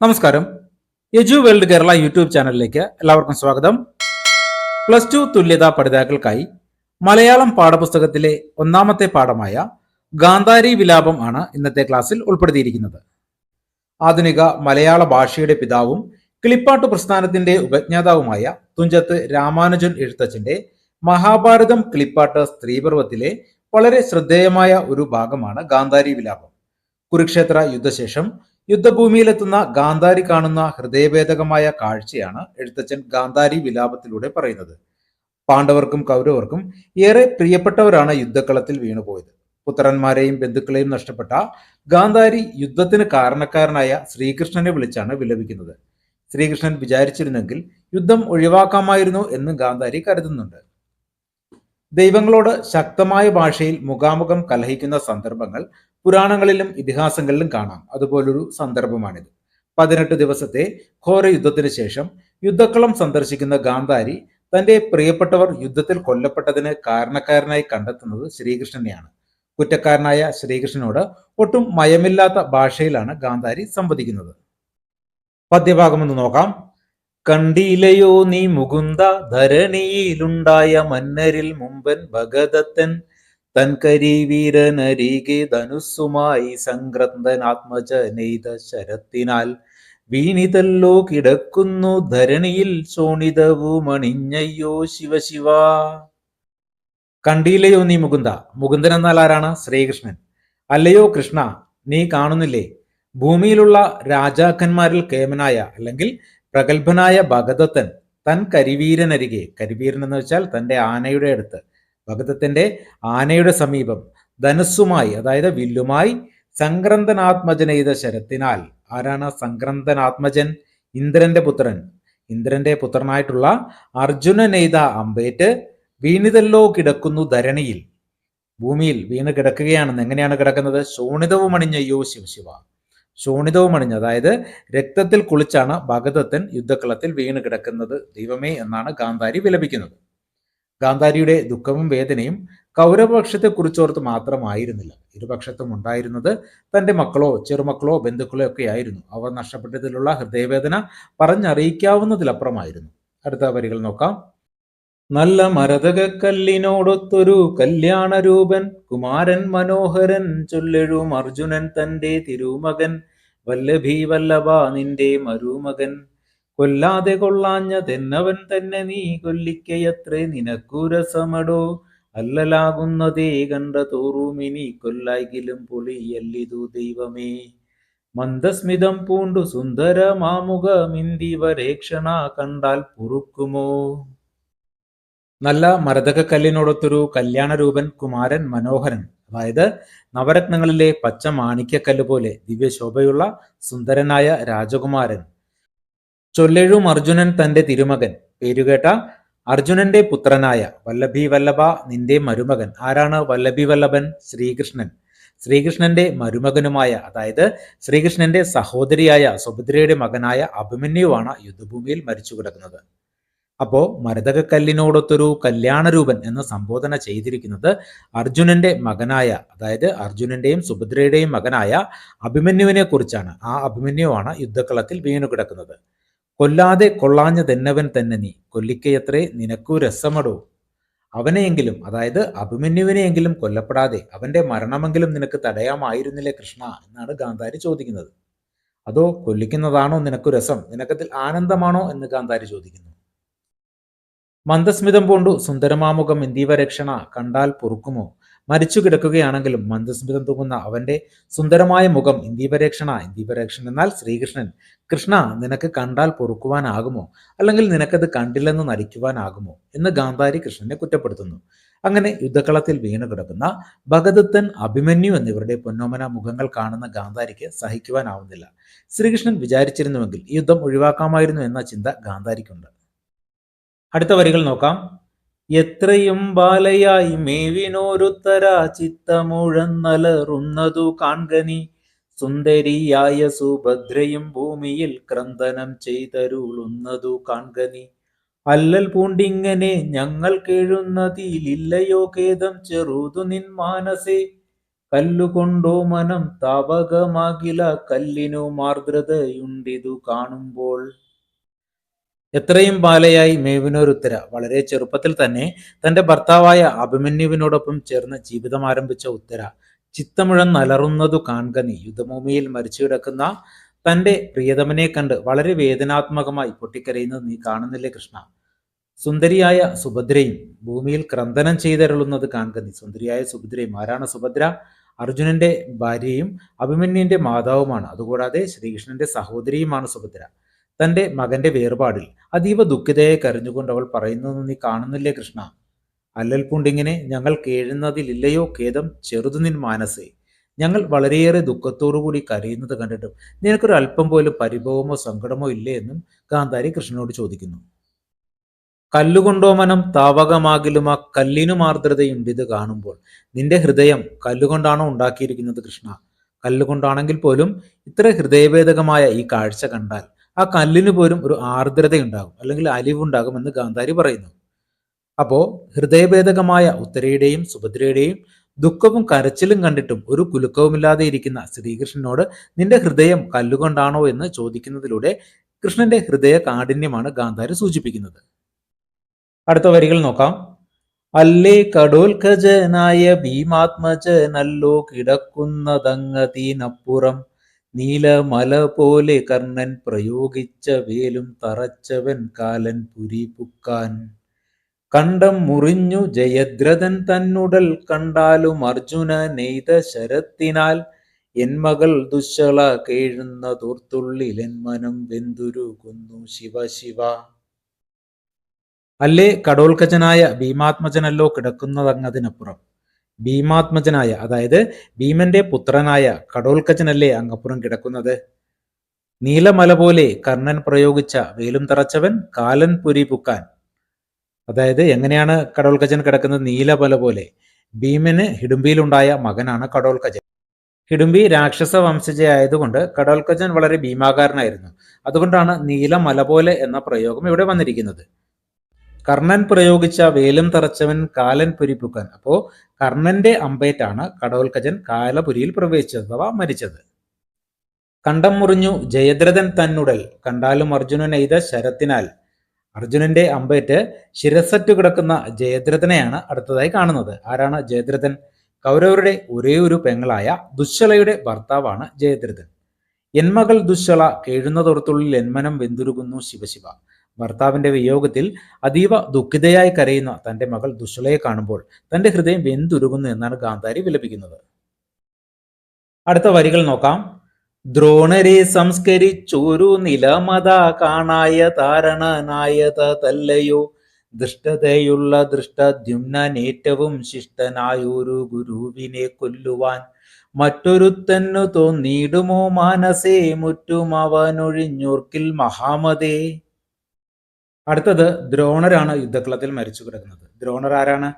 നമസ്കാരം. എജു world Kerala YouTube ചാനലിലേക്ക് എല്ലാവർക്കും സ്വാഗതം. പ്ലസ് ടു തുല്യതാ പഠിതാക്കൾക്കായി മലയാളം പാഠപുസ്തകത്തിലെ ഒന്നാമത്തെ പാഠമായ ഗാന്ധാരി വിലാപം ആണ് ഇന്നത്തെ ക്ലാസ്സിൽ ഉൾപ്പെടുത്തിയിരിക്കുന്നത്. ആധുനിക മലയാള ഭാഷയുടെ പിതാവും കിളിപ്പാട്ട് പ്രസ്ഥാനത്തിന്റെ ഉപജ്ഞാതാവുമായ തുഞ്ചത്ത് രാമാനുജൻ എഴുത്തച്ഛന്റെ മഹാഭാരതം കിളിപ്പാട്ട് സ്ത്രീപർവത്തിലെ വളരെ ശ്രദ്ധേയമായ ഒരു ഭാഗമാണ് ഗാന്ധാരി വിലാപം. കുരുക്ഷേത്ര യുദ്ധശേഷം യുദ്ധഭൂമിയിലെത്തുന്ന ഗാന്ധാരി കാണുന്ന ഹൃദയഭേദകമായ കാഴ്ചയാണ് എഴുത്തച്ഛൻ ഗാന്ധാരി വിലാപത്തിലൂടെ പറയുന്നത്. പാണ്ഡവർക്കും കൗരവർക്കും ഏറെ പ്രിയപ്പെട്ടവരാണ് യുദ്ധക്കളത്തിൽ വീണുപോയത്. പുത്രന്മാരെയും ബന്ധുക്കളെയും നഷ്ടപ്പെട്ട ഗാന്ധാരി യുദ്ധത്തിന് കാരണക്കാരനായ ശ്രീകൃഷ്ണനെ വിളിച്ചാണ് വിലപിക്കുന്നത്. ശ്രീകൃഷ്ണൻ വിചാരിച്ചിരുന്നെങ്കിൽ യുദ്ധം ഒഴിവാക്കാമായിരുന്നു എന്ന് ഗാന്ധാരി കരുതുന്നുണ്ട്. ദൈവങ്ങളോട് ശക്തമായ ഭാഷയിൽ മുഖാമുഖം കലഹിക്കുന്ന സന്ദർഭങ്ങൾ പുരാണങ്ങളിലും ഇതിഹാസങ്ങളിലും കാണാം. അതുപോലൊരു സന്ദർഭമാണിത്. പതിനെട്ട് ദിവസത്തെ ഘോര യുദ്ധത്തിന് ശേഷം യുദ്ധക്കളം സന്ദർശിക്കുന്ന ഗാന്ധാരി തന്റെ പ്രിയപ്പെട്ടവർ യുദ്ധത്തിൽ കൊല്ലപ്പെട്ടതിന് കാരണക്കാരനായി കണ്ടെത്തുന്നത് ശ്രീകൃഷ്ണനെയാണ്. കുറ്റക്കാരനായ ശ്രീകൃഷ്ണനോട് ഒട്ടും മയമില്ലാത്ത ഭാഷയിലാണ് ഗാന്ധാരി സംവദിക്കുന്നത്. പദ്യഭാഗമെന്ന് നോക്കാം. കണ്ടിലയോ നീ മുകുന്ദ? ധരണിയിലുണ്ടായ മന്നരിൽ മുമ്പൻ ഭഗതത്തൻ തൻ കരീവീരനരികെ ധനുസ്സുമായി ആത്മജ നെയ്ത ശരത്തിനാൽ. വീണിതല്ലോ കിടക്കുന്നു ധരണിയിൽ ശോണിതവുമണിഞ്ഞയ്യോ ശിവശിവ കണ്ടില്ലയോ നീ മുകുന്ദ? മുകുന്ദൻ എന്നാൽ ആരാണ്? ശ്രീകൃഷ്ണൻ. അല്ലയോ കൃഷ്ണ നീ കാണുന്നില്ലേ? ഭൂമിയിലുള്ള രാജാക്കന്മാരിൽ കേമനായ അല്ലെങ്കിൽ പ്രഗത്ഭനായ ഭഗതത്തൻ തൻ കരിവീരനരികെ കരിവീരൻ എന്ന് വെച്ചാൽ തന്റെ ആനയുടെ അടുത്ത് ഭഗതത്തിന്റെ ആനയുടെ സമീപം ധനുസ്സുമായി അതായത് വില്ലുമായി സംക്രന്തനാത്മജനെയ്ത ശരത്തിനാൽ ആരാണ് സംക്രന്ദനാത്മജൻ ഇന്ദ്രന്റെ പുത്രൻ. ഇന്ദ്രന്റെ പുത്രനായിട്ടുള്ള അർജുനനെയ്ത അമ്പേറ്റ് വീണിതല്ലോ കിടക്കുന്നു ധരണിയിൽ. ഭൂമിയിൽ വീണ് കിടക്കുകയാണെന്ന് എങ്ങനെയാണ് കിടക്കുന്നത്? ശോണിതവും അണിഞ്ഞയ്യോ ശിവശിവ. ശോണിതവും അണിഞ്ഞ്. അതായത് രക്തത്തിൽ കുളിച്ചാണ് ഭഗതത്തൻ യുദ്ധക്കളത്തിൽ വീണ് കിടക്കുന്നത് ദൈവമേ എന്നാണ് ഗാന്ധാരി വിലപിക്കുന്നത്. ഗാന്ധാരിയുടെ ദുഃഖവും വേദനയും കൗരവപക്ഷത്തെ കുറിച്ചോർത്ത് മാത്രമായിരുന്നില്ല. ഇരുപക്ഷത്തും ഉണ്ടായിരുന്നത് തന്റെ മക്കളോ ചെറുമക്കളോ ബന്ധുക്കളോ ഒക്കെ ആയിരുന്നു. അവർ നഷ്ടപ്പെട്ടതിലുള്ള ഹൃദയവേദന പറഞ്ഞറിയിക്കാവുന്നതിലപ്പുറമായിരുന്നു. അടുത്ത വരികൾ നോക്കാം. നല്ല മരതകക്കല്ലിനോടൊത്തൊരു കല്യാണരൂപൻ കുമാരൻ മനോഹരൻ ചൊല്ലെഴും അർജുനൻ തന്റെ തിരുമകൻ വല്ലഭി വല്ലഭ നിന്റെ മരുമകൻ. കൊല്ലാതെ കൊള്ളാഞ്ഞതെന്നവൻ തന്നെ നീ കൊല്ലിക്കയത്രേ നിനക്കുരസമടോ അല്ലലാകുന്നതേ കണ്ട തോറുമിനി കൊല്ലായിലും പൊളിയല്ലിതു ദൈവമേ. മന്ദസ്മിതം പൂണ്ടു സുന്ദര മാമുഖമിന്ദിവരേക്ഷണ കണ്ടാൽ പൊറുക്കുമോ? നല്ല മരതകക്കല്ലിനോടൊത്തൊരു കല്യാണരൂപൻ കുമാരൻ മനോഹരൻ. അതായത് നവരത്നങ്ങളിലെ പച്ച മാണിക്യക്കല്ല് പോലെ ദിവ്യശോഭയുള്ള സുന്ദരനായ രാജകുമാരൻ. ചൊല്ലെഴും അർജുനൻ തന്റെ തിരുമകൻ. പേരുകേട്ട അർജുനന്റെ പുത്രനായ വല്ലഭി വല്ലഭ നിന്റെ മരുമകൻ. ആരാണ് വല്ലഭി വല്ലഭൻ? ശ്രീകൃഷ്ണൻ. ശ്രീകൃഷ്ണന്റെ മരുമകനുമായ അതായത് ശ്രീകൃഷ്ണന്റെ സഹോദരിയായ സുഭദ്രയുടെ മകനായ അഭിമന്യുവാണ് യുദ്ധഭൂമിയിൽ മരിച്ചു കിടക്കുന്നത് അപ്പോ മരതകക്കല്ലിനോടൊത്തൊരു കല്യാണരൂപൻ എന്ന് സംബോധന ചെയ്തിരിക്കുന്നത് അർജുനന്റെ മകനായ അതായത് അർജുനന്റെയും സുഭദ്രയുടെയും മകനായ അഭിമന്യുവിനെ കുറിച്ചാണ്. ആ അഭിമന്യുവാണ് യുദ്ധക്കളത്തിൽ വീണു കിടക്കുന്നത് കൊല്ലാതെ കൊള്ളാഞ്ഞ തന്നവൻ തന്നെ നീ. കൊല്ലിക്കയത്രേ നിനക്കു രസമടോ. അവനെയെങ്കിലും അതായത് അഭിമന്യുവിനെയെങ്കിലും കൊല്ലപ്പെടാതെ അവന്റെ മരണമെങ്കിലും നിനക്ക് തടയാമായിരുന്നില്ലേ കൃഷ്ണ എന്നാണ് ഗാന്ധാരി ചോദിക്കുന്നത്. അതോ കൊല്ലിക്കുന്നതാണോ നിനക്കു രസം? നിനക്കതിൽ ആനന്ദമാണോ എന്ന് ഗാന്ധാരി ചോദിക്കുന്നു. മന്ദസ്മിതം പൂണ്ടു. സുന്ദരമാമുഖം ഇന്ദീവരക്ഷണ കണ്ടാൽ പൊറുക്കുമോ? മരിച്ചു കിടക്കുകയാണെങ്കിലും മന്ദസ്മിതം തൂങ്ങുന്ന അവന്റെ സുന്ദരമായ മുഖം ഇന്ദീപരേക്ഷണ ഇന്ദീപരേക്ഷൺ എന്നാൽ ശ്രീകൃഷ്ണൻ. കൃഷ്ണ നിനക്ക് കണ്ടാൽ പൊറുക്കുവാനാകുമോ? അല്ലെങ്കിൽ നിനക്കത് കണ്ടില്ലെന്ന് നടിക്കുവാനാകുമോ? എന്ന് ഗാന്ധാരി കൃഷ്ണനെ കുറ്റപ്പെടുത്തുന്നു. അങ്ങനെ യുദ്ധക്കളത്തിൽ വീണു കിടക്കുന്ന ഭഗദത്തൻ അഭിമന്യു എന്നിവരുടെ പൊന്നോമന മുഖങ്ങൾ കാണുന്ന ഗാന്ധാരിക്ക് സഹിക്കുവാനാവുന്നില്ല. ശ്രീകൃഷ്ണൻ വിചാരിച്ചിരുന്നുവെങ്കിൽ യുദ്ധം ഒഴിവാക്കാമായിരുന്നു എന്ന ചിന്ത ഗാന്ധാരിക്കുണ്ട്. അടുത്ത വരികൾ നോക്കാം. എത്രയും ബാലയായി മേവിനോരുത്തര ചിത്തമുഴന്നലറുന്നതു കാൺകനി. സുന്ദരിയായ സുഭദ്രയും ഭൂമിയിൽ ക്രന്ദനം ചെയ്തരുളുന്നതു കാൺകനി. അല്ലൽ പൂണ്ടിങ്ങനെ ഞങ്ങൾ കേഴുന്നതിലില്ലയോ ഖേദം ചെറുതു നിൻ മാനസേ. കല്ലുകൊണ്ടോ മനം താപകമാകില കല്ലിനു മാർദ്രതയുണ്ടിതു കാണുമ്പോൾ. എത്രയും ബാലയായി മേവിനോരുത്തര. വളരെ ചെറുപ്പത്തിൽ തന്നെ തന്റെ ഭർത്താവായ അഭിമന്യുവിനോടൊപ്പം ചേർന്ന് ജീവിതം ആരംഭിച്ച ഉത്തര. ചിത്തമുഴം നലറുന്നതു കാണുക നീ യുദ്ധഭൂമിയിൽ മരിച്ചു കിടക്കുന്ന തന്റെ പ്രിയതമനെ കണ്ട് വളരെ വേദനാത്മകമായി പൊട്ടിക്കരയുന്നത് നീ കാണുന്നില്ലേ കൃഷ്ണ? സുന്ദരിയായ സുഭദ്രയും ഭൂമിയിൽ ക്രന്ദനം ചെയ്തരുളുന്നത് കാണുക നീ സുന്ദരിയായ സുഭദ്രയും ആരാണ് സുഭദ്ര? അർജുനന്റെ ഭാര്യയും അഭിമന്യുവിന്റെ മാതാവുമാണ്. അതുകൂടാതെ ശ്രീകൃഷ്ണന്റെ സഹോദരിയുമാണ് സുഭദ്ര. തന്റെ മകന്റെ വേർപാടിൽ. അതീവ ദുഃഖിതയെ കരഞ്ഞുകൊണ്ട് അവൾ പറയുന്നത് നീ കാണുന്നില്ലേ കൃഷ്ണ? അല്ലൽ പുണ്ടിങ്ങനെ ഞങ്ങൾ കേഴുന്നതിലില്ലയോ ഖേദം? ചെറുതുനിൻ മാനസേ. ഞങ്ങൾ വളരെയേറെ ദുഃഖത്തോടുകൂടി കരയുന്നത് കണ്ടിട്ടും നിനക്കൊരു അല്പം പോലും പരിഭവമോ സങ്കടമോ ഇല്ലേ എന്നും ഗാന്ധാരി കൃഷ്ണനോട് ചോദിക്കുന്നു. കല്ലുകൊണ്ടോ മനം താവകമാകിലും ആ കല്ലിനു മാർദ്രതയുണ്ട് ഇത് കാണുമ്പോൾ. നിന്റെ ഹൃദയം കല്ലുകൊണ്ടാണോ ഉണ്ടാക്കിയിരിക്കുന്നത് കൃഷ്ണ? കല്ലുകൊണ്ടാണെങ്കിൽ പോലും ഇത്ര ഹൃദയഭേദകമായ ഈ കാഴ്ച കണ്ടാൽ ആ കല്ലിന് പോലും ഒരു ആർദ്രതയുണ്ടാകും അല്ലെങ്കിൽ അലിവുണ്ടാകും എന്ന് ഗാന്ധാരി പറയുന്നു. അപ്പോ ഹൃദയഭേദകമായ ഉത്തരയുടെയും സുഭദ്രയുടെയും ദുഃഖവും കരച്ചിലും കണ്ടിട്ടും ഒരു കുലുക്കവുമില്ലാതെ ഇരിക്കുന്ന ശ്രീകൃഷ്ണനോട് നിന്റെ ഹൃദയം കല്ലുകൊണ്ടാണോ എന്ന് ചോദിക്കുന്നതിലൂടെ കൃഷ്ണന്റെ ഹൃദയ കാഠിന്യമാണ് ഗാന്ധാരി സൂചിപ്പിക്കുന്നത്. അടുത്ത വരികൾ നോക്കാം. അല്ലേ കടോൽഖജനായ ഭീമാത്മജനല്ലോ കിടക്കുന്നതങ്ങതീനപ്പുറം നീലമല പോലെ കർണൻ പ്രയോഗിച്ച വേലും തറച്ചവൻ കാലൻ പുരി പുക്കാൻ കണ്ടം മുറിഞ്ഞു ജയദ്രഥൻ തന്നുടൽ കണ്ടാലും അർജുന നെയ്ത ശരത്തിനാൽ. എൻ മകൾ ദുശ്ശള കേഴുന്ന തോർത്തുള്ളിൽ എൻ മനം വെന്തുരുകുന്നു ശിവ ശിവ. അല്ലേ കടോൽക്കജനായ ഭീമാത്മജനല്ലോ കിടക്കുന്നതങ്ങതിനപ്പുറം ഭീമാത്മജനായ അതായത് ഭീമന്റെ പുത്രനായ കടോൽക്കജനല്ലേ അങ്ങപ്പുറം കിടക്കുന്നത്? നീലമല പോലെ കർണൻ പ്രയോഗിച്ച വേലും തറച്ചവൻ കാലൻ പുരി പുക്കാൻ. അതായത് എങ്ങനെയാണ് കടോൽക്കജൻ കിടക്കുന്നത്? നീലമല പോലെ. ഭീമന് ഹിഡുംബിയിലുണ്ടായ മകനാണ് കടോൽക്കജൻ ഹിഡുംബി രാക്ഷസ വംശജയായതുകൊണ്ട് കടോൽക്കജൻ വളരെ ഭീമാകാരനായിരുന്നു. അതുകൊണ്ടാണ് നീലമല പോലെ എന്ന പ്രയോഗം ഇവിടെ വന്നിരിക്കുന്നത്. കർണൻ പ്രയോഗിച്ച വേലും തറച്ചവൻ കാലൻ പുരിപ്പുക്കൻ. അപ്പോ കർണന്റെ അമ്പേറ്റാണ് കടോൽക്കജൻ കാലപുരിയിൽ പ്രവേശിച്ചത് അഥവാ മരിച്ചത്. കണ്ടം മുറിഞ്ഞു ജയദ്രഥൻ തന്നുടൽ. കണ്ടാലും അർജുനൻ എയ്ത ശരത്തിനാൽ. അർജുനന്റെ അമ്പേറ്റ് ശിരസറ്റു കിടക്കുന്ന ജയദ്രഥനെയാണ് അടുത്തതായി കാണുന്നത്. ആരാണ് ജയദ്രഥൻ? കൗരവരുടെ ഒരേ ഒരു പെങ്ങളായ ദുശ്ശലയുടെ ഭർത്താവാണ് ജയദ്രഥൻ. എന്മകൾ ദുശ്ശല കേഴുന്നതോർത്തുള്ളിൽ എന്മനം വെന്തുരുകുന്നു ശിവശിവ. ഭർത്താവിന്റെ വിയോഗത്തിൽ അതീവ ദുഃഖിതയായി കരയുന്ന തന്റെ മകൾ ദുഷളയെ കാണുമ്പോൾ തന്റെ ഹൃദയം വെന്തുരുകുന്നു എന്നാണ് ഗാന്ധാരി വിലപിക്കുന്നത്. അടുത്ത വരികൾ നോക്കാം. ദ്രോണരെ സംസ്കരിച്ചൊരു നിലമത കാണായ താരണനായത തല്ലയോ ദൃഷ്ടതയുള്ള ദൃഷ്ടദ്യുമ്നേറ്റവും ശിഷ്ടനായൊരു ഗുരുവിനെ കൊല്ലുവാൻ മറ്റൊരുത്തന്നു തോന്നിയിടുമോ? മാനസേ മുറ്റും അവനൊഴിഞ്ഞൂർക്കിൽ മഹാമതേ. അടുത്തത് ദ്രോണരാണ് യുദ്ധക്കളത്തിൽ മരിച്ചു കിടക്കുന്നത്. ദ്രോണർ ആരാണ്?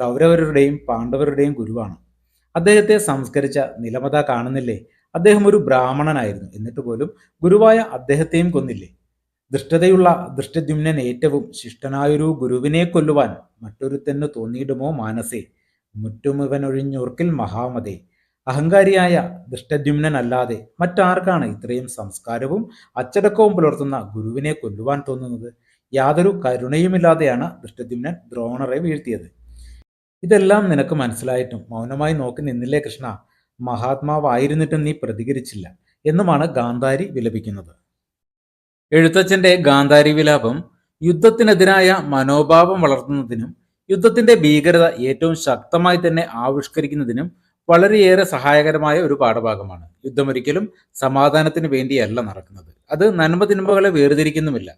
കൗരവരുടെയും പാണ്ഡവരുടെയും ഗുരുവാണ്. അദ്ദേഹത്തെ സംസ്കരിച്ച നിലമത കാണുന്നില്ലേ? അദ്ദേഹം ഒരു ബ്രാഹ്മണനായിരുന്നു. എന്നിട്ട് പോലും ഗുരുവായ അദ്ദേഹത്തെയും കൊന്നില്ലേ? ദൃഷ്ടതയുള്ള ദൃഷ്ടദ്യുമ്നൻ ഏറ്റവും ശിഷ്ടനായൊരു ഗുരുവിനെ കൊല്ലുവാൻ മറ്റൊരുത്തന്നു തോന്നിയിടുമോ മാനസേ? മുറ്റുമിവനൊഴിഞ്ഞോർക്കിൽ മഹാമതേ. അഹങ്കാരിയായ ദൃഷ്ടദ്യുമ്നൻ അല്ലാതെ മറ്റാർക്കാണ് ഇത്രയും സംസ്കാരവും അച്ചടക്കവും പുലർത്തുന്ന ഗുരുവിനെ കൊല്ലുവാൻ തോന്നുന്നത്? യാതൊരു കരുണയുമില്ലാതെയാണ് ദൃഷ്ടദ്യുമ്നൻ ദ്രോണറെ വീഴ്ത്തിയത്. ഇതെല്ലാം നിനക്ക് മനസ്സിലായിട്ടും മൗനമായി നോക്കി നിന്നില്ലേ കൃഷ്ണ? മഹാത്മാവായിരുന്നിട്ടും നീ പ്രതികരിച്ചില്ല എന്നുമാണ് ഗാന്ധാരി വിലപിക്കുന്നത്. എഴുത്തച്ഛന്റെ ഗാന്ധാരി വിലാപം യുദ്ധത്തിനെതിരായ മനോഭാവം വളർത്തുന്നതിനും യുദ്ധത്തിന്റെ ഭീകരത ഏറ്റവും ശക്തമായി തന്നെ ആവിഷ്കരിക്കുന്നതിനും വളരെയേറെ സഹായകരമായ ഒരു പാഠഭാഗമാണ്. യുദ്ധമൊരിക്കലും സമാധാനത്തിന് വേണ്ടിയല്ല നടക്കുന്നത്. അത് നന്മ തിന്മകളെ വേർതിരിക്കുന്നുമില്ല.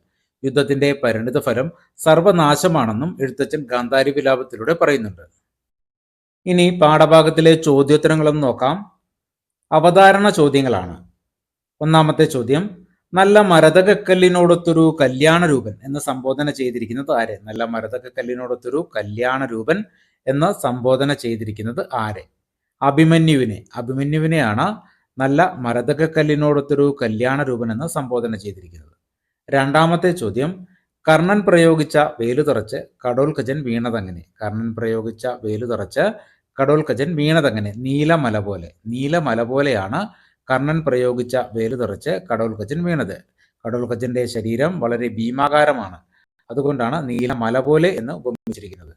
യുദ്ധത്തിന്റെ പരിണിത ഫലം സർവനാശമാണെന്നും എഴുത്തച്ഛൻ ഗാന്ധാരി വിലാപത്തിലൂടെ പറയുന്നുണ്ട്. ഇനി പാഠഭാഗത്തിലെ ചോദ്യോത്തരങ്ങളൊന്ന് നോക്കാം. അവതാരണ ചോദ്യങ്ങളാണ്. ഒന്നാമത്തെ ചോദ്യം നല്ല മരതകക്കല്ലിനോടൊത്തൊരു കല്യാണരൂപൻ എന്ന് സംബോധന ചെയ്തിരിക്കുന്നത് ആരെ? നല്ല മരതകക്കല്ലിനോടൊത്തൊരു കല്യാണരൂപൻ എന്ന് സംബോധന ചെയ്തിരിക്കുന്നത് ആരെ? അഭിമന്യുവിനെ. അഭിമന്യുവിനെയാണ് നല്ല മരതകക്കല്ലിനോടൊത്തൊരു കല്യാണരൂപൻ എന്ന് സംബോധന ചെയ്തിരിക്കുന്നത്. രണ്ടാമത്തെ ചോദ്യം കർണൻ പ്രയോഗിച്ച വേലു തുറച്ച് കടോൽക്കജൻ വീണതങ്ങനെ? കർണൻ പ്രയോഗിച്ച വേലു തുറച്ച് കടോൽക്കജൻ വീണതങ്ങനെ? നീലമല പോലെ നീലമല പോലെയാണ് കർണൻ പ്രയോഗിച്ച വേലു തുറച്ച് കടോൽക്കജൻ വീണത്. കടോൽക്കജന്റെ ശരീരം വളരെ ഭീമാകാരമാണ്. അതുകൊണ്ടാണ് നീലമല പോലെ എന്ന് ഉപമിച്ചിരിക്കുന്നത്.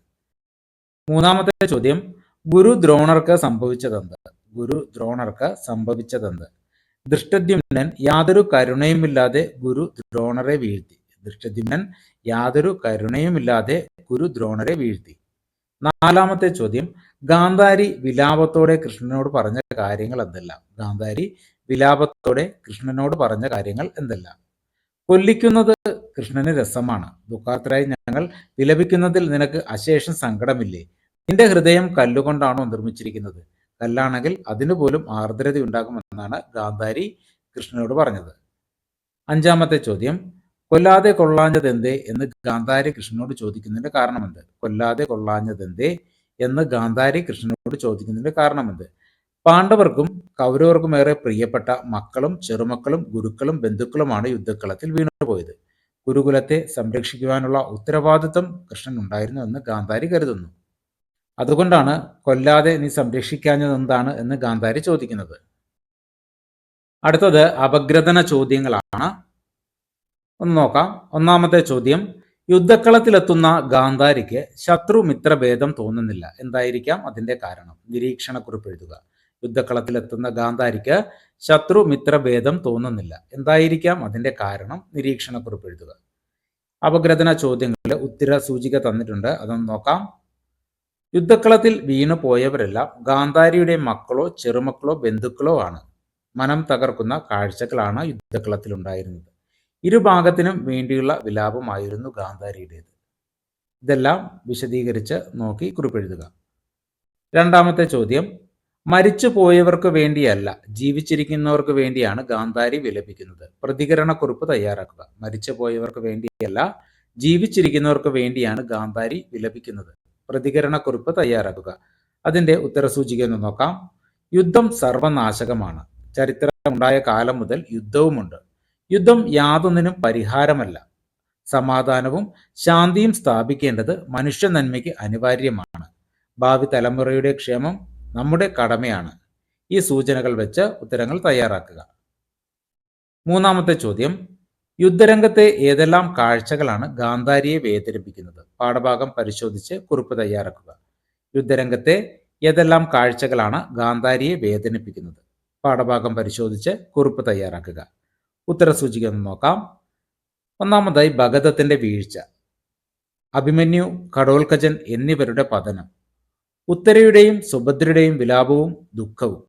മൂന്നാമത്തെ ചോദ്യം ഗുരു ദ്രോണർക്ക് സംഭവിച്ചതെന്ത്? ഗുരു ദ്രോണർക്ക് സംഭവിച്ചതെന്ത്? ദൃഷ്ടദ്യുമ്നൻ യാതൊരു കരുണയുമില്ലാതെ ഗുരു ദ്രോണരെ വീഴ്ത്തി. ദൃഷ്ടദ്യുമ്നൻ യാതൊരു കരുണയുമില്ലാതെ ഗുരു ദ്രോണരെ വീഴ്ത്തി. നാലാമത്തെ ചോദ്യം ഗാന്ധാരി വിലാപത്തോടെ കൃഷ്ണനോട് പറഞ്ഞ കാര്യങ്ങൾ എന്തെല്ലാം? ഗാന്ധാരി വിലാപത്തോടെ കൃഷ്ണനോട് പറഞ്ഞ കാര്യങ്ങൾ എന്തെല്ലാം? കൊല്ലിക്കുന്നത് കൃഷ്ണന് രസമാണ്. ദുഃഖാർത്തരായി ഞങ്ങൾ വിലപിക്കുന്നതിൽ നിനക്ക് അശേഷം സങ്കടമില്ലേ? നിന്റെ ഹൃദയം കല്ലുകൊണ്ടാണോ നിർമ്മിച്ചിരിക്കുന്നത്? കല്ലാണെങ്കിൽ അതിനു പോലും ആർദ്രത ഉണ്ടാകുമെന്നാണ് ഗാന്ധാരി കൃഷ്ണനോട് പറഞ്ഞത്. അഞ്ചാമത്തെ ചോദ്യം കൊല്ലാതെ കൊള്ളാഞ്ഞതെന്തേ? എന്ന് ഗാന്ധാരി കൃഷ്ണനോട് ചോദിക്കുന്നതിന്റെ കാരണമെന്ത്? കൊല്ലാതെ കൊള്ളാഞ്ഞതെന്തേ? എന്ന് ഗാന്ധാരി കൃഷ്ണനോട് ചോദിക്കുന്നതിന്റെ കാരണമെന്ത്? പാണ്ഡവർക്കും കൗരവർക്കും ഏറെ പ്രിയപ്പെട്ട മക്കളും ചെറുമക്കളും ഗുരുക്കളും ബന്ധുക്കളുമാണ് യുദ്ധക്കളത്തിൽ വീണുപോയത്. ഗുരുകുലത്തെ സംരക്ഷിക്കുവാനുള്ള ഉത്തരവാദിത്വം കൃഷ്ണൻ ഉണ്ടായിരുന്നു എന്ന് ഗാന്ധാരി കരുതുന്നു. അതുകൊണ്ടാണ് കൊല്ലാതെ നീ സംരക്ഷിക്കാഞ്ഞത് എന്താണ് എന്ന് ഗാന്ധാരി ചോദിക്കുന്നത്. അടുത്തത് അപഗ്രഥന ചോദ്യങ്ങളാണ്. ഒന്ന് നോക്കാം. ഒന്നാമത്തെ ചോദ്യം യുദ്ധക്കളത്തിലെത്തുന്ന ഗാന്ധാരിക്ക് ശത്രു മിത്രഭേദം തോന്നുന്നില്ല. എന്തായിരിക്കാം അതിന്റെ കാരണം? നിരീക്ഷണക്കുറിപ്പ് എഴുതുക. യുദ്ധക്കളത്തിലെത്തുന്ന ഗാന്ധാരിക്ക് ശത്രു മിത്രഭേദം തോന്നുന്നില്ല. എന്തായിരിക്കാം അതിന്റെ കാരണം? നിരീക്ഷണക്കുറിപ്പ് എഴുതുക. അപഗ്രഥന ചോദ്യങ്ങളിൽ ഉത്തര സൂചിക തന്നിട്ടുണ്ട്. അതൊന്ന് നോക്കാം. യുദ്ധക്കളത്തിൽ വീണു പോയവരെല്ലാം ഗാന്ധാരിയുടെ മക്കളോ ചെറുമക്കളോ ബന്ധുക്കളോ ആണ്. മനം തകർക്കുന്ന കാഴ്ചകളാണ് യുദ്ധക്കളത്തിൽ ഉണ്ടായിരുന്നത് ഇരുഭാഗത്തിനും വേണ്ടിയുള്ള വിലാപമായിരുന്നു ഗാന്ധാരിയുടേത്. ഇതെല്ലാം വിശദീകരിച്ച് നോക്കി കുറിപ്പെഴുതുക. രണ്ടാമത്തെ ചോദ്യം. മരിച്ചു പോയവർക്ക് വേണ്ടിയല്ല ജീവിച്ചിരിക്കുന്നവർക്ക് വേണ്ടിയാണ് ഗാന്ധാരി വിലപിക്കുന്നത്. പ്രതികരണക്കുറിപ്പ് തയ്യാറാക്കുക. മരിച്ചു പോയവർക്ക് വേണ്ടിയല്ല ജീവിച്ചിരിക്കുന്നവർക്ക് വേണ്ടിയാണ് ഗാന്ധാരി വിലപിക്കുന്നത്. പ്രതികരണക്കുറിപ്പ് തയ്യാറാക്കുക. അതിന്റെ ഉത്തരസൂചിക എന്ന് നോക്കാം. യുദ്ധം സർവനാശകമാണ്. ചരിത്രമുണ്ടായ കാലം മുതൽ യുദ്ധവുമുണ്ട്. യുദ്ധം യാതൊന്നിനും പരിഹാരമല്ല. സമാധാനവും ശാന്തിയും സ്ഥാപിക്കേണ്ടത് മനുഷ്യ നന്മയ്ക്ക് അനിവാര്യമാണ്. ഭാവി തലമുറയുടെ ക്ഷേമം നമ്മുടെ കടമയാണ്. ഈ സൂചനകൾ വെച്ച് ഉത്തരങ്ങൾ തയ്യാറാക്കുക. മൂന്നാമത്തെ ചോദ്യം. യുദ്ധരംഗത്തെ ഏതെല്ലാം കാഴ്ചകളാണ് ഗാന്ധാരിയെ വേദനിപ്പിക്കുന്നത്? പാഠഭാഗം പരിശോധിച്ച് കുറിപ്പ് തയ്യാറാക്കുക. യുദ്ധരംഗത്തെ ഏതെല്ലാം കാഴ്ചകളാണ് ഗാന്ധാരിയെ വേദനിപ്പിക്കുന്നത്? പാഠഭാഗം പരിശോധിച്ച് കുറിപ്പ് തയ്യാറാക്കുക. ഉത്തരസൂചിക നോക്കാം. ഒന്നാമതായി ഭഗതത്തിന്റെ വീഴ്ച. അഭിമന്യു കടോൽക്കജൻ എന്നിവരുടെ പതനം. ഉത്തരയുടെയും സുഭദ്രയുടെയും വിലാപവും ദുഃഖവും.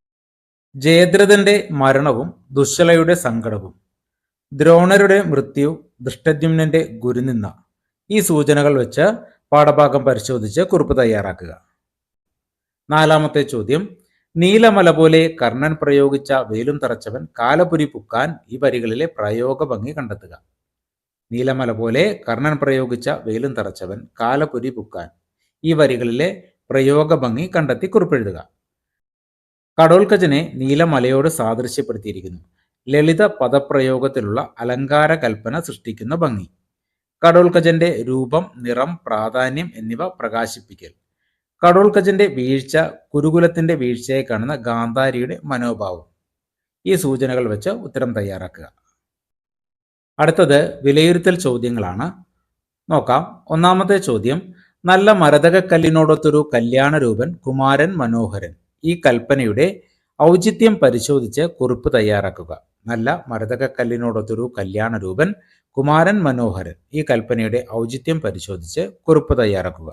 ജയദ്രഥന്റെ മരണവും ദുശ്ശലയുടെ സങ്കടവും. ദ്രോണരുടെ മൃത്യു ദൃഷ്ടദ്യുമ്നന്റെ ഗുരുനിന്ന ഈ സൂചനകൾ വെച്ച് പാഠഭാഗം പരിശോധിച്ച് കുറിപ്പ് തയ്യാറാക്കുക. നാലാമത്തെ ചോദ്യം. നീലമല പോലെ കർണൻ പ്രയോഗിച്ച വെയിലും തറച്ചവൻ കാലപുരി പുക്കാൻ ഈ വരികളിലെ പ്രയോഗ ഭംഗി കണ്ടെത്തുക. നീലമല പോലെ കർണൻ പ്രയോഗിച്ച വെയിലും തറച്ചവൻ കാലപുരി പുക്കാൻ ഈ വരികളിലെ പ്രയോഗ ഭംഗി കണ്ടെത്തി കുറിപ്പെഴുതുക. കടോൽക്കജനെ നീലമലയോട് സാദൃശ്യപ്പെടുത്തിയിരിക്കുന്നു. ലളിത പദപ്രയോഗത്തിലുള്ള അലങ്കാര കൽപ്പന സൃഷ്ടിക്കുന്ന ഭംഗി. കടോൽക്കജന്റെ രൂപം നിറം പ്രാധാന്യം എന്നിവ പ്രകാശിപ്പിക്കൽ. കടോൽക്കജന്റെ വീഴ്ച കുരുകുലത്തിന്റെ വീഴ്ചയെ കാണുന്ന ഗാന്ധാരിയുടെ മനോഭാവം. ഈ സൂചനകൾ വെച്ച് ഉത്തരം തയ്യാറാക്കുക. അടുത്തത് വിലയിരുത്തൽ ചോദ്യങ്ങളാണ്. നോക്കാം. ഒന്നാമത്തെ ചോദ്യം നല്ല മരതകക്കല്ലിനോടൊത്തൊരു കല്യാണരൂപൻ കുമാരൻ മനോഹരൻ. ഈ കൽപ്പനയുടെ ഔചിത്യം പരിശോധിച്ച് കുറിപ്പ് തയ്യാറാക്കുക. നല്ല മരതകക്കല്ലിനോടൊത്തൊരു കല്യാണരൂപൻ കുമാരൻ മനോഹരൻ ഈ കൽപ്പനയുടെ ഔചിത്യം പരിശോധിച്ച് കുറിപ്പ് തയ്യാറാക്കുക.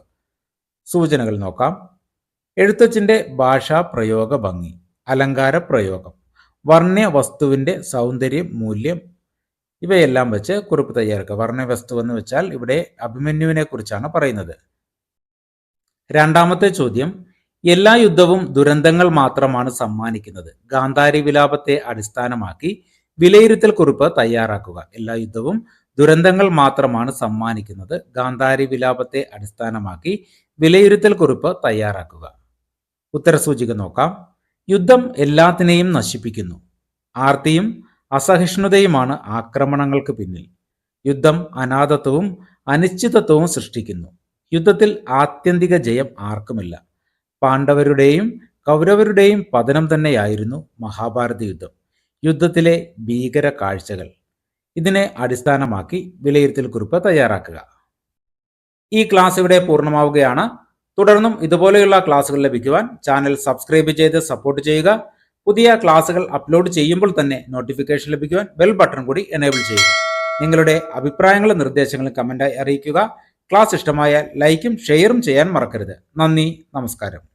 സൂചനകൾ നോക്കാം. എഴുത്തച്ഛന്റെ ഭാഷാ പ്രയോഗ ഭംഗി അലങ്കാര പ്രയോഗം വർണ്യ വസ്തുവിന്റെ സൗന്ദര്യം മൂല്യം ഇവയെല്ലാം വെച്ച് കുറിപ്പ് തയ്യാറാക്കുക. വർണ വസ്തു എന്ന് വെച്ചാൽ ഇവിടെ അഭിമന്യുവിനെ കുറിച്ചാണ് പറയുന്നത്. രണ്ടാമത്തെ ചോദ്യം. എല്ലാ യുദ്ധവും ദുരന്തങ്ങൾ മാത്രമാണ് സമ്മാനിക്കുന്നത്. ഗാന്ധാരി വിലാപത്തെ അടിസ്ഥാനമാക്കി വിലയിരുത്തൽ കുറിപ്പ് തയ്യാറാക്കുക. എല്ലാ യുദ്ധവും ദുരന്തങ്ങൾ മാത്രമാണ് സമ്മാനിക്കുന്നത്. ഗാന്ധാരി വിലാപത്തെ അടിസ്ഥാനമാക്കി വിലയിരുത്തൽ കുറിപ്പ് തയ്യാറാക്കുക. ഉത്തരസൂചിക നോക്കാം. യുദ്ധം എല്ലാത്തിനെയും നശിപ്പിക്കുന്നു. ആർത്തിയും അസഹിഷ്ണുതയുമാണ് ആക്രമണങ്ങൾക്ക് പിന്നിൽ. യുദ്ധം അനാഥത്വവും അനിശ്ചിതത്വവും സൃഷ്ടിക്കുന്നു. യുദ്ധത്തിൽ ആത്യന്തിക ജയം ആർക്കുമില്ല. പാണ്ഡവരുടെയും കൗരവരുടെയും പതനം തന്നെയായിരുന്നു മഹാഭാരത യുദ്ധം. യുദ്ധത്തിലെ ഭീകര കാഴ്ചകൾ. ഇതിനെ അടിസ്ഥാനമാക്കി വിലയിരുത്തൽ കുറിപ്പ് തയ്യാറാക്കുക. ഈ ക്ലാസ് ഇവിടെ പൂർണമാവുകയാണ്. തുടർന്നും ഇതുപോലെയുള്ള ക്ലാസ്സുകൾ ലഭിക്കുവാൻ ചാനൽ സബ്സ്ക്രൈബ് ചെയ്ത് സപ്പോർട്ട് ചെയ്യുക. പുതിയ ക്ലാസ്സുകൾ അപ്ലോഡ് ചെയ്യുമ്പോൾ തന്നെ നോട്ടിഫിക്കേഷൻ ലഭിക്കുവാൻ ബെൽ ബട്ടൺ കൂടി എനേബിൾ ചെയ്യുക. നിങ്ങളുടെ അഭിപ്രായങ്ങളും നിർദ്ദേശങ്ങളും കമന്റായി അറിയിക്കുക. ക്ലാസ് ഇഷ്ടമായാൽ ലൈക്കും ഷെയറും ചെയ്യാൻ മറക്കരുത്. നന്ദി നമസ്കാരം.